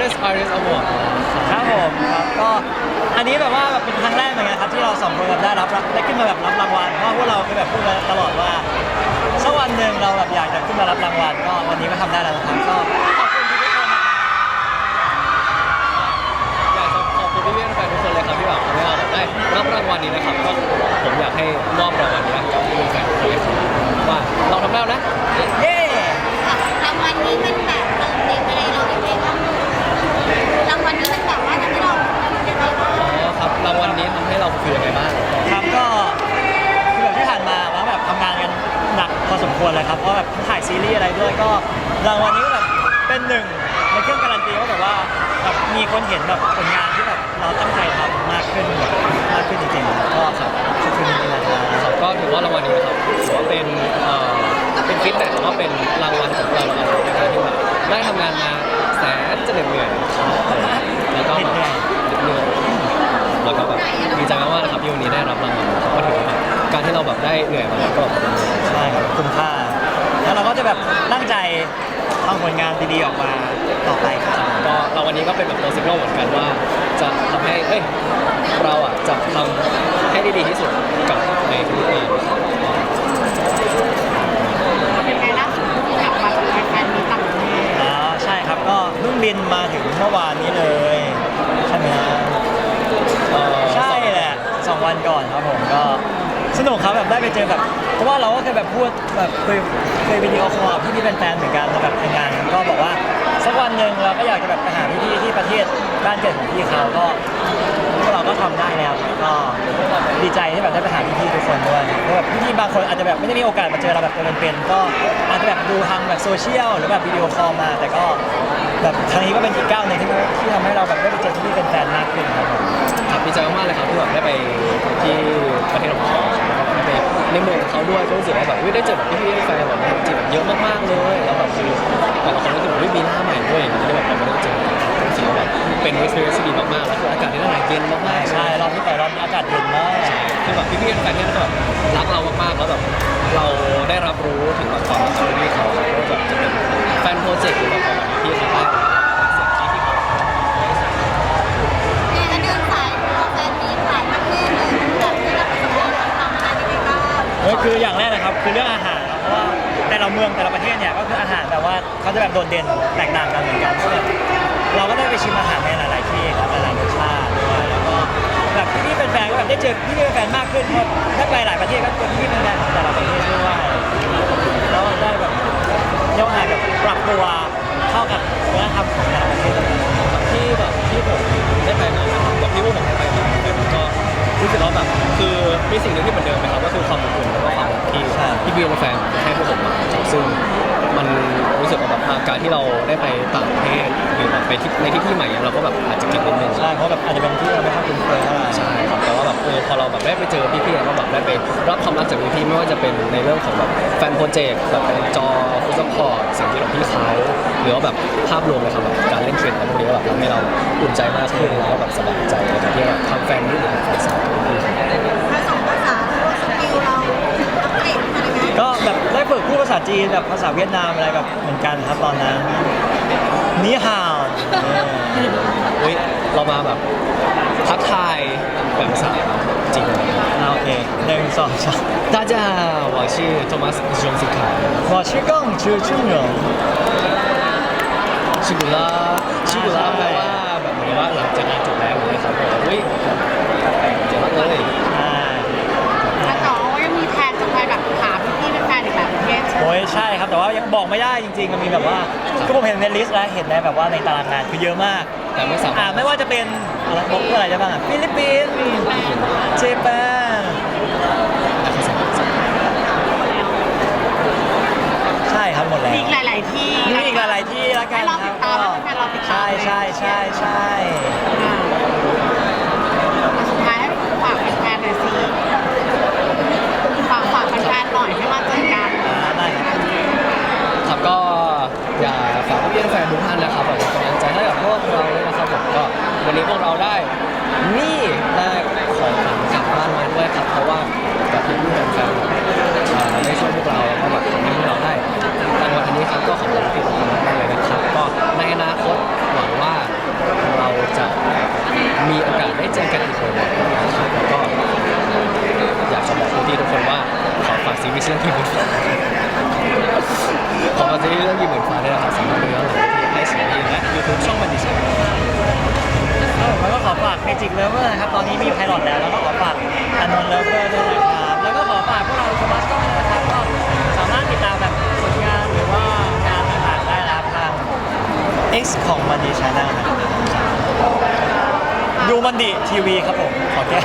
Hottest Artist Award ครับผมครับก็อันนี้แบบว่าแบบเป็นครั้งแรกเหมือนกันครับที่เราสองคนแบบได้รับได้ขึ้นมาแบบรับรางวัลเพราะพวกเราคือแบบพูดมาตลอดว่าสักวันหนึ่งเราแบบอยากจะขึ้นมารับรางวัลก็วันนี้ก็ทำได้แล้วนะครับก็ขอบคุณทุกคนนะครับอยากจะขอบคุณพี่ๆแฟนๆทุกคนเลยครับที่แบบทำให้เราแบบได้รับรางวัลนี้นะครับก็ผมอยากให้มอบรางวัลนี้ให้กับพี่ๆแฟนๆทุกคนเลยครับว่าเราทำได้แล้วนะ สมควรเลยครับ เพราะแบบถ่ายซีรีส์อะไรด้วยก็รางวัลนี้ก็แบบเป็นหนึ่งในเครื่องการันตีว่าแบบว่าแบบมีคนเห็นแบบผลงานที่แบบเราตั้งใจทำมากขึ้นมากขึ้นจริงๆก็ครับขอบคุณจริงๆนะครับครับก็ถือว่ารางวัลนี้นะครับถือว่าเป็นเอ่อเป็นฟีดแบ็กแล้วก็เป็นรางวัลของเราในการที่แบบได้ทำงานมาแสนจะเหน็ดเหนื่อยแล้วก็แบบเหน็ดเหนื่อยแล้วก็แบบดีใจมากๆนะครับที่วันนี้ได้รับรางวัล ก็ถือว่าแบบการที่เราแบบได้เหนื่อยมาแล้วก็แบบใช่ครับคุ้มค่า แล้วเราก็จะแบบตั้งใจทำผลงานดีๆออกมาต่อไปครับก็เราวันนี้ก็เป็นแบบโปรสิโเหมือนกันว่า จะทำให้เอ้ยเราอะจะทำให้ได้ดีที่สุดกับในทุกงานเป็นไงล่าสุดที่กลับมาจากแฟนมีต่างประเทศอ๋อใช่ครับก็เพิ่งบินมาถึงเมื่อวานนี้เลยใช่ไหมฮะ เอ่อ ใช่แหละสองวันก่อนครับผมก็ สนุกครับแบบได้ไปเจอแบบเพราะว่าเราก็เคยแบบพูดแบบเคยเคยวิดีโอคอลพี่ที่เป็นแฟนเหมือนกันแล้วแบบทำงานกันก็บอกว่าสักวันหนึ่งเราก็อยากจะแบบไปหาพี่ที่ประเทศบ้านเกิดของพี่เขาก็พวกเราก็ทำได้แล้วครับก็ดีใจที่แบบได้ไปหาพี่ทุกคนด้วยเพราะแบบพี่บางคนอาจจะแบบไม่ได้มีโอกาสมาเจอเราแบบตัวเป็นๆก็อาจจะแบบดูทางแบบโซเชียลหรือแบบวิดีโอคอลมา แต่ก็ แบบครั้งนี้ก็เป็นอีกก้าวหนึงที่ที่ทำให้เราแบบได้ไปเจอพี่เป็นแฟนมากขึ้นครับผมครับดีใจมากๆเลยครับที่แบบได้ไปที่ประเทศของเขาได้ไปในเมืองของเขาด้วยก็รู้สึกว่าแบบเฮ้ยได้เจอแบบพี่ๆแฟนแบบจริงๆแบบเยอะมากๆเลยแล้วแบบคือแต่ละคนรู้สึกว่าเฮ้ยมีหน้าใหม่ด้วยอย่างนี้ที่แบบเราไม่ได้เจอรู้สึกว่าแบบเป็น experience ที่ดีมากๆแล้วคืออากาศที่นั่นอะเย็นมากๆใช่รอบที่ไปรอบนี้อากาศเย็นมาก คือแบบพี่ๆแฟนเนี่ยแบบรักเรามากๆแล้วแบบเราได้รับรู้ถึงแบบความรักของพี่เขาว่าแบบจะเป็นแฟนโปรเจกต์หรือแบบของพี่เขาได้สิ่งที่พี่เขาเนี่ยก็เดินสายทัวร์แฟนมีหลายประเทศเลยแบบได้รับประสบการณ์ทำอะไรยังไงบ้างเฮ้ยคืออย่างแรกนะครับคือเรื่องอาหารครับเพราะว่าแต่ละเมืองแต่ละประเทศเนี่ยก็คืออาหารแบบว่าเขาจะแบบโดดเด่นแตกต่างกันเหมือนกันซึ่งแบบเราก็ได้ไปชิมอาหารในหลาย ๆ ที่ครับหลายๆรสชาติด้วย แบบพี่ๆเป็นแฟนก็แบบได้เจอพี่ๆเป็นแฟนมากขึ้นเพราะถ้าไปหลายประเทศก็เจอพี่ๆเป็นแฟนของแต่ละประเทศด้วยแล้วได้แบบเรียกว่าไงแบบปรับตัวเข้ากับวัฒนธรรมของแต่ละประเทศที่แบบที่ผมได้ไปมานะครับแบบที่พวกผมได้ไปมาแต่มันก็รู้สึกว่าแบบคือมีสิ่งหนึ่งที่เหมือนเดิมนะครับก็คือความอบอุ่นแล้วก็ความรักที่ที่พี่เป็นแฟนให้พวกผมมาซึ่งมันรู้สึกว่าแบบการที่เราได้ไปต่างประเทศหรือแบบไปที่ในที่ที่ใหม่เราก็แบบ ว่าจะเป็นในเรื่องของแบบแฟนโปรเจกต์แบบจอฟุตซัพพอร์ตสิ่งที่ของพี่เขาหรือว่าแบบภาพรวมเลยครับแบบการเล่นเทรนด์อะไรพวกนี้ก็แบบทำให้เราอุ่นใจมากขึ้นแล้วแบบสบายใจในการที่แบบทำแฟนนี่หรือแฟนสาวของพี่ครับผสมภาษาสกิลเราอัปเกรดอะไรก็แบบได้ฝึกพูดภาษาจีนแบบภาษาเวียดนามอะไรแบบเหมือนกันครับตอนนั้นนี่ฮาวเฮ้ยเรามาแบบทักทายแบบภาษาจริงเลย อ่าโอเค หนึ่งสองสาม 大家好我是 Thomas จงสิ卡我是更知春人 ชิกุระชิกุระแปลว่าแบบเหมือนกับว่าหลังจากงานจบแล้วอย่างเงี้ยครับผมเฮ้ยเจ๋งมากเลย อ่า แล้วต่อว่ายังมีแพลนจะไปแบบถามพี่ๆเป็นแฟนอีกแบบประเทศใช่ไหม โอ้ยใช่ครับแต่ว่ายังบอกไม่ได้จริงๆ มันมีแบบว่าคือผมเห็นในลิสต์แล้วเห็นในแบบว่าในตารางงานคือเยอะมาก แต่ไม่สามาร อ่า ถ ไม่ว่าจะเป็นอะไรบอกอะไรได้บ้างอ่ะฟิลิปปินส์เจแปน เราได้ นี่ได้ของจากบ้านมาด้วยครับเพราะว่าแบบเป็นรุ่นแฟนๆได้ช่วยพวกเราแล้วก็แบบทำให้พเราได้รางวันนี้ครับก็ขอบคุณพี่ดีมากเลยนะครับ ก็ในอนาคตหวังว่าเราจะมีโอกาสได้เจอกันอีกคนนะครับแล้วก็อยากจะบอกพี่ทุกคนว่าขอฝากซีรีส์เรื่องที่ผมขอฝากซีรีส์เรื่องที่เหมือนฟ้าด้วยนะครับสามารถดูย้อนหลังที่ไอสีดีและยูทูบช่องบันดิช แล้วก็ขอฝากเมจิกเลเวอร์นะครับ ตอนนี้มีไพลอตแล้ว แล้วก็ขอฝากอานนท์เลเวอร์ด้วยนะครับ แล้วก็ขอฝากพวกเราโทมัสก็นะครับก็สามารถติดตามแบบผลงานหรือว่างานต่างๆได้นะครับทาง X ของมันดีชาแนลนะครับดูมันดีทีวีครับผม ขอแก้